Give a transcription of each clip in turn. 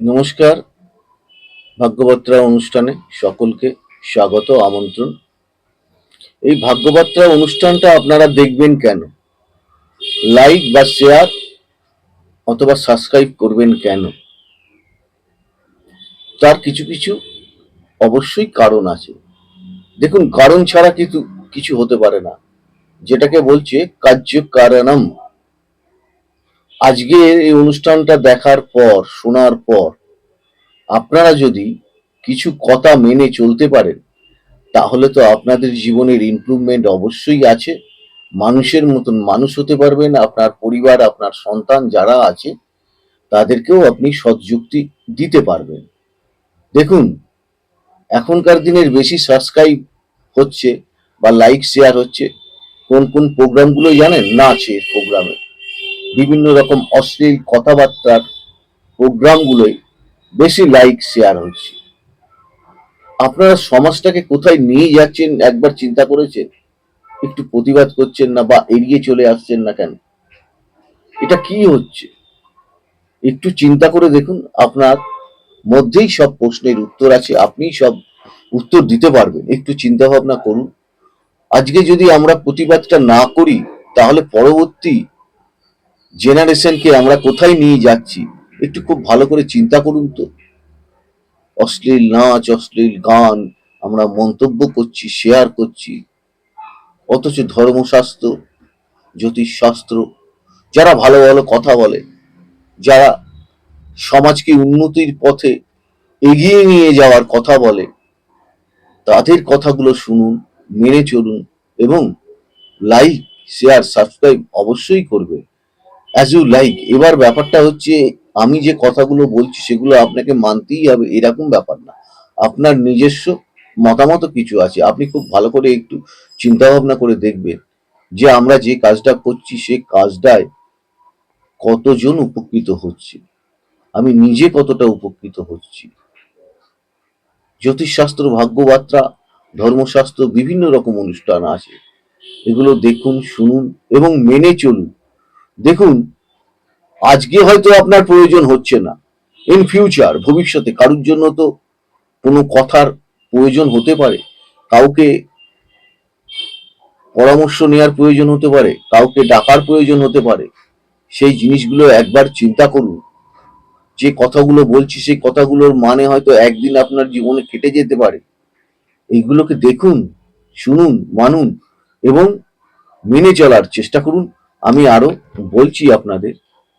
নমস্কার। ভাগ্যবার্তা অনুষ্ঠানে সকলকে স্বাগত আমন্ত্রণ। এই ভাগ্যবার্তা অনুষ্ঠানটা আপনারা দেখবেন কেন? লাইক বা শেয়ার অথবা সাবস্ক্রাইব করবেন কেন? তার কিছু কিছু অবশ্যই কারণ আছে। দেখুন, কারণ ছাড়া কিন্তু কিছু হতে পারে না। যেটাকে বলছে কার্য কারণম আজকে এই অনুষ্ঠানটা দেখার পর, শোনার পর, আপনারা যদি কিছু কথা মেনে চলতে পারেন, তাহলে তো আপনাদের জীবনের ইমপ্রুভমেন্ট অবশ্যই আছে। মানুষের মতন মানুষ হতে পারবেন, আপনার পরিবার, আপনার সন্তান যারা আছে, তাদেরকেও আপনি সৎযুক্তি দিতে পারবেন। দেখুন, এখনকার দিনের বেশি সাবস্ক্রাইব হচ্ছে বা লাইক শেয়ার হচ্ছে, কোন কোন প্রোগ্রামগুলো জানেন? না নাচের প্রোগ্রামে বিভিন্ন রকম অশ্লীল কথাবার্তার প্রোগ্রামগুলোই বেশি লাইক শেয়ার হচ্ছে। আপনারা সমাজটাকে কোথায় নিয়ে যাচ্ছেন একবার চিন্তা করেছেন? একটু প্রতিবাদ করছেন না বা এড়িয়ে চলে আসছেন না কেন? এটা কি হচ্ছে? একটু চিন্তা করে দেখুন, আপনার মধ্যেই সব প্রশ্নের উত্তর আছে, আপনিই সব উত্তর দিতে পারবেন। একটু চিন্তা ভাবনা করুন। আজকে যদি আমরা প্রতিবাদটা না করি, তাহলে পরবর্তী জেনারেশনকে আমরা কোথায় নিয়ে যাচ্ছি, একটু খুব ভালো করে চিন্তা করুন তো। অশ্লীল নাচ, অশ্লীল গান আমরা মন্তব্য করছি শেয়ার করছি। অথচ ধর্মশাস্ত্র, জ্যোতিষশাস্ত্র, যারা ভালো ভালো কথা বলে, যারা সমাজকে উন্নতির পথে এগিয়ে নিয়ে যাওয়ার কথা বলে, তাদের কথাগুলো শুনুন, মেনে চলুন এবং লাইক শেয়ার সাবস্ক্রাইব অবশ্যই করবে। অ্যাজ ইউ লাইক এবার ব্যাপারটা হচ্ছে, আমি যে কথাগুলো বলছি, সেগুলো আপনাকে মানতেই হবে, এরকম ব্যাপার না। আপনার নিজস্ব মতামত কিছু আছে। আপনি খুব ভালো করে একটু চিন্তা ভাবনা করে দেখবেন যে আমরা যে কাজটা করছি, সে কাজটায় কতজন উপকৃত হচ্ছে। আমি নিজে কতটা উপকৃত হচ্ছি। জ্যোতিষশাস্ত্র, ভাগ্যবার্তা, ধর্মশাস্ত্র, বিভিন্ন রকম অনুষ্ঠান আছে। এগুলো দেখুন, শুনুন এবং মেনে চলুন। দেখুন, আজকে হয়তো আপনার প্রয়োজন হচ্ছে না। ইন ফিউচার ভবিষ্যতে কারোর জন্য তো কোনো কথার প্রয়োজন হতে পারে। কাউকে পরামর্শ নেওয়ার প্রয়োজন হতে পারে, কাউকে ডাকার প্রয়োজন হতে পারে। সেই জিনিসগুলো একবার চিন্তা করুন। যে কথাগুলো বলছি, সেই কথাগুলোর মানে হয়তো একদিন আপনার জীবনে কেটে যেতে পারে। এইগুলোকে দেখুন, শুনুন, মানুন এবং মেনে চলার চেষ্টা করুন। আমি আরও বলছি আপনাদের,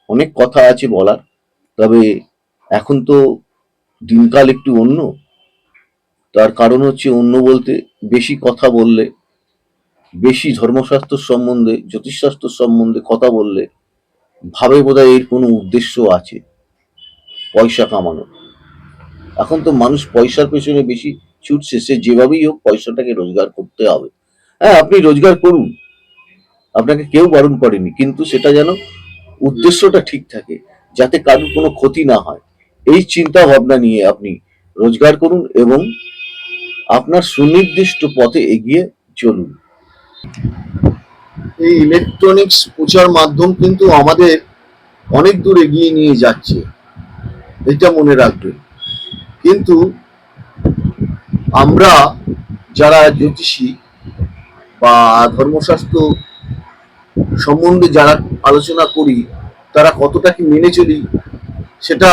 অনেক কথা আছে বলার, তবে এখন তো দিনকাল একটু অন্য। তার কারণ হচ্ছে অন্য বলতে বেশি কথা বললে, বেশি ধর্মশাস্ত্র সম্বন্ধে, জ্যোতিষশাস্ত্র সম্বন্ধে কথা বললে ভাবে বোধহয় এর কোনো উদ্দেশ্য আছে, পয়সা কামানো এখন তো মানুষ পয়সার পেছনে বেশি ছুটছে, সে যেভাবেই হোক পয়সাটাকে রোজগার করতে হবে। হ্যাঁ আপনি রোজগার করুন। আপনাকে কেউ বারণ করেনি, কিন্তু সেটা যেন উদ্দেশ্যটা ঠিক থাকে, যাতে কারোর কোনো ক্ষতি না হয়। এই চিন্তা ভাবনা নিয়ে আপনি রোজগার করুন এবং আপনার সুনির্দিষ্ট পথে এগিয়ে চলুন। এই ইলেকট্রনিক্স প্রচার মাধ্যম কিন্তু আমাদের অনেক দূর এগিয়ে নিয়ে যাচ্ছে, এটা মনে রাখবেন। কিন্তু আমরা যারা জ্যোতিষী বা ধর্মশাস্ত্র সম্বন্ধে যারা আলোচনা করি, তারা কতটা কি মেনে চলি, সেটা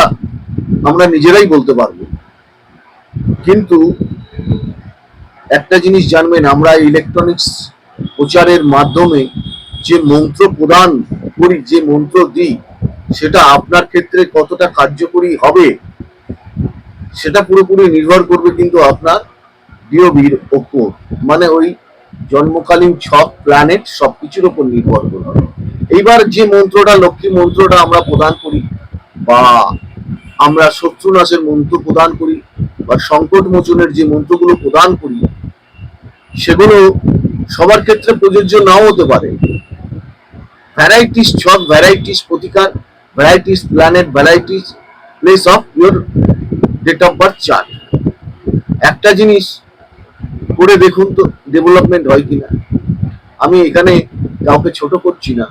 আমরা নিজেরাই বলতে পারব। কিন্তু একটা জিনিস জানবেন, আমরা ইলেকট্রনিক্স প্রচারের মাধ্যমে যে মন্ত্র প্রদান করি, যে মন্ত্র দিই, সেটা আপনার ক্ষেত্রে কতটা কার্যকরী হবে, সেটা পুরোপুরি নির্ভর করবে কিন্তু আপনার ডিওবির ওপর। মানে ওই জন্মকালীন ছক প্ল্যানেট সবকিছুর ওপর নির্ভর করবে এইবার যে মন্ত্রটা, লক্ষ্মী মন্ত্রটা আমরা প্রদান করি, বা আমরা শত্রুনাশের মন্ত্র প্রদান করি, বা সংকট মোচনের যে মন্ত্রগুলো প্রদান করি, সেগুলো সবার ক্ষেত্রে প্রযোজ্য নাও হতে পারে। ভ্যারাইটিস ছক ভ্যারাইটিস প্রতিকার varieties planet varieties place of your date of birth chart একটা জিনিস করে দেখুন তো ডেভেলপমেন্ট হয় কিনা। আমি এখানে কাউকে ছোট করছি না।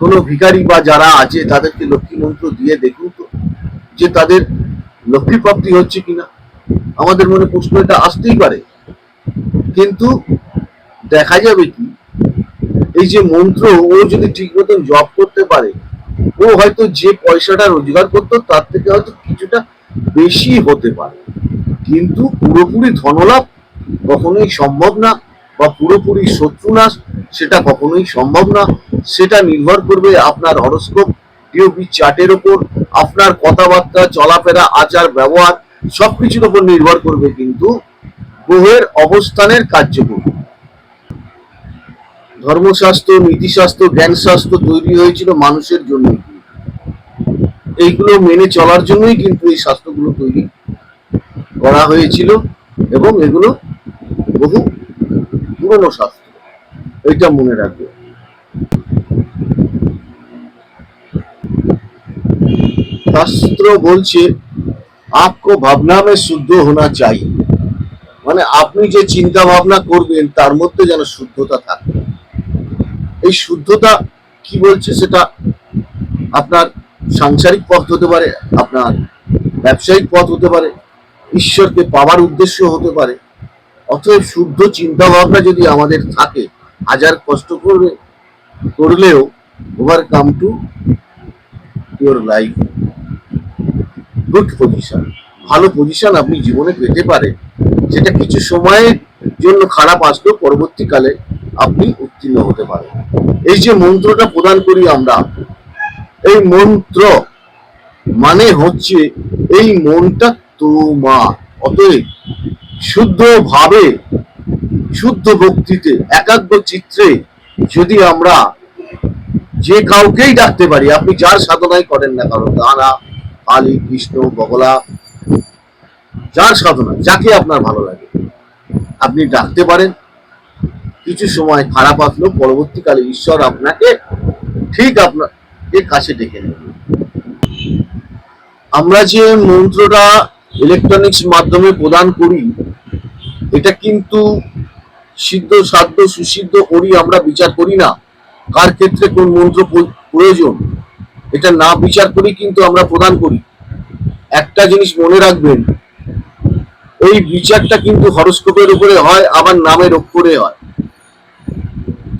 কোনো ভিখারি বা যারা আছে, তাদেরকে লক্ষ্মী মন্ত্র দিয়ে দেখুন তো যে তাদের লক্ষ্মী প্রাপ্তি হচ্ছে কিনা। আমাদের মনে প্রশ্ন এটা আসতেই পারে। কিন্তু দেখা যাবে কি, এই যে মন্ত্র, ও যদি ঠিক মতন জব করতে পারে, ও হয়তো যে পয়সাটা রোজগার করতো, তার থেকে হয়তো কিছুটা বেশি হতে পারে। কিন্তু পুরোপুরি ধনলাভ কখনোই সম্ভব না বা পুরোপুরি শত্রুনাশ সেটা কখনোই সম্ভব না। সেটা নির্ভর করবে আপনার হরস্কোপ ডিওপি চার্টের ওপর, আপনার কথাবার্তা, চলাফেরা, আচার, ব্যবহার, সবকিছুর উপর নির্ভর করবে কিন্তু গ্রহের অবস্থানের কার্যক্রম। ধর্মশাস্ত্র, নীতিশাস্ত্র, জ্ঞানশাস্ত্র তৈরি হয়েছিল মানুষের জন্য এইগুলো মেনে চলার জন্যই কিন্তু এই শাস্ত্রগুলো তৈরি করা হয়েছিল এবং এগুলো বহু পুরনো শাস্ত্র এটা মনে রাখবে। শাস্ত্র বলছে, আপকো ভাবনা মে শুদ্ধ হোনা চাই মানে আপনি যে চিন্তা ভাবনা করবেন, তার মধ্যে যেন শুদ্ধতা থাকে। এই শুদ্ধতা কি বলছে সেটা আপনার সাংসারিক পথ হতে পারে, আপনার ব্যবসায়িক পথ হতে পারে, ঈশ্বরকে পাওয়ার উদ্দেশ্য হতে পারে। অতএব শুদ্ধ চিন্তা ভাবনা যদি আমাদের থাকে, হাজার কষ্ট করবে, করলেও overcome to your life good position ভালো পজিশন আপনি জীবনে পেতে পারেন। যেটা কিছু সময়ের জন্য খারাপ আসলেও পরবর্তীকালে আপনি উত্তীর্ণ হতে পারেন। এই যে মন্ত্রটা প্রদান করি আমরা, এই মন্ত্র মানে হচ্ছে, এই মনটা তোমার। অতএব শুদ্ধ ভাবে শুদ্ধ ভক্তিতে একাগ্র চিত্রে যদি আমরা যে কাউকেই ডাকতে পারি, আপনি যার সাধনাই করেন না কারণ দানা কালী, কৃষ্ণ, বগলা, যার সাধনা, যাকে আপনার ভালো লাগে, আপনি ডাকতে পারেন। কিছু সময় খারাপ আসলেও পরবর্তীকালে ঈশ্বর আপনাকে ঠিক আপনাকে কাছে ডেকে নেবে। আমরা যে মন্ত্রটা ইলেকট্রনিক্স মাধ্যমে প্রদান করি এটা কিন্তু সিদ্ধ, সাধ্য, সুসিদ্ধ করি আমরা বিচার করি না। কার ক্ষেত্রে কোন মন্ত্র প্রয়োজন? এটা না বিচার করি কিন্তু আমরা প্রদান করি। একটা জিনিস মনে রাখবেন এই বিচারটা কিন্তু হরস্কোপের উপরে হয়, আবার নামের অক্ষরে হয়।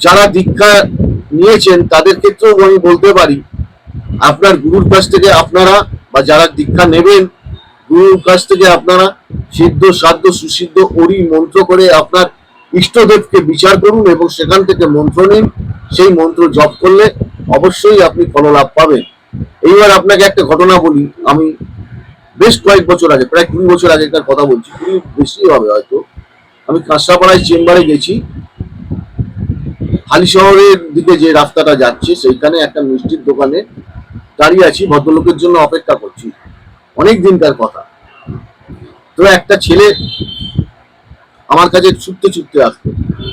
যারা দীক্ষা নিয়েছেন, তাদের ক্ষেত্রেও আমি বলতে পারি, আপনার গুরুর কাছ থেকে আপনারা বা যারা দীক্ষা নেবেন গুরুর কাছ থেকে আপনারা সিদ্ধ, সাধ্য, সুসিদ্ধ ওরি মন্ত্র করে আপনার ইষ্টদেবকে বিচার করুন এবং সেখান থেকে মন্ত্র নিন। সেই মন্ত্র জপ করলে অবশ্যই আপনি ফললাভ পাবেন। এইবার আপনাকে একটা ঘটনা বলি। আমি বেশ কয়েক বছর আগে, প্রায় কুড়ি বছর আগেকার কথা বলছি। কুড়ি বেশি হবে হয়তো। আমি কাঁচরাপাড়ায় চেম্বারে গেছি। হালি শহরের দিকে যে রাস্তাটা যাচ্ছে, সেইখানে একটা মিষ্টির দোকানে দাঁড়িয়ে আছি। ভদ্রলোকের জন্য অপেক্ষা করছি। অনেক দিনকার কথা। তো একটা ছেলে আমার কাছে ছুটতে ছুটতে আসতো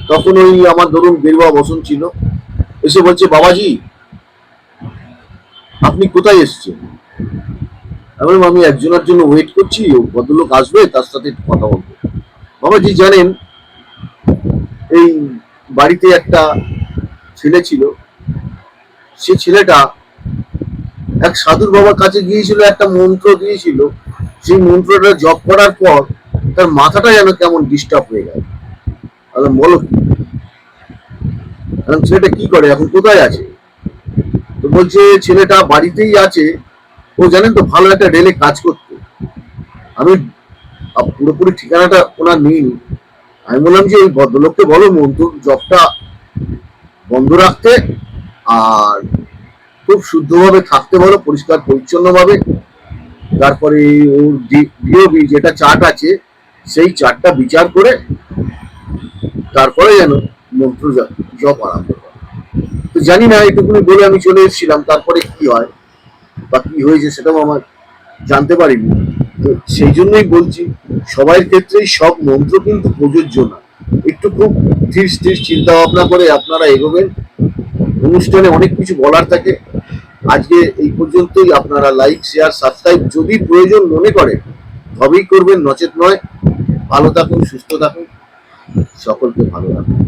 তখন ওই আমার ধরুন গেরুয়া বসন ছিল। এসে বলছে, বাবাজি, আপনি কোথায় এসছেন? আমি আমি একজনের জন্য ওয়েট করছি, ও ভদ্রলোক আসবে, তার সাথে কথা বলব। বাবাজি, জানেন, এই বাড়িতে একটা ছেলে ছিল। সে ছেলেটা এক সাধুর বাবার কাছে গিয়েছিল, একটা মন্ত্র দিয়েছিল। সেই মন্ত্রটা জপ করার পর তার মাথাটা যেন কেমন ডিস্টার্ব হয়ে গেল। আমি বলো কি? ছেলেটা কি করে? এখন কোথায় আছে? তো বলছে, ছেলেটা বাড়িতেই আছে। ও জানেন তো, ভালো একটা রেলে কাজ করতো। আমি পুরোপুরি ঠিকানাটা ওনার নেই আমি বললাম যে ওই ভদ্রলোককে বলো মন্ত্র জবটা বন্ধ রাখতে। আর খুব শুদ্ধভাবে থাকতে পারো, পরিষ্কার, পরিচ্ছন্নভাবে। তারপরে ওর ডিওবি যেটা চার্ট আছে, সেই চার্টটা বিচার করে তারপরে যেন মন্ত্র জপ আরম্ভ তো জানি না, এটুকুনি বলে আমি চলে এসেছিলাম, তারপরে কি হয় বা কি হয়েছে সেটাও আমার জানতে পারিনি। তো সেই জন্যই বলছি সবার ক্ষেত্রেই সব মন্ত্র কিন্তু প্রযোজ্য না। একটু খুব ধীর স্থির চিন্তা ভাবনা করে আপনারা এগোবেন। অনুষ্ঠানে অনেক কিছু বলার থাকে। আজকে এই পর্যন্তই। আপনারা লাইক শেয়ার সাবস্ক্রাইব যদি প্রয়োজন মনে করেন, তবেই করবেন, নচেত নয়। ভালো থাকুন, সুস্থ থাকুন। সকলকে ভালো রাখুন।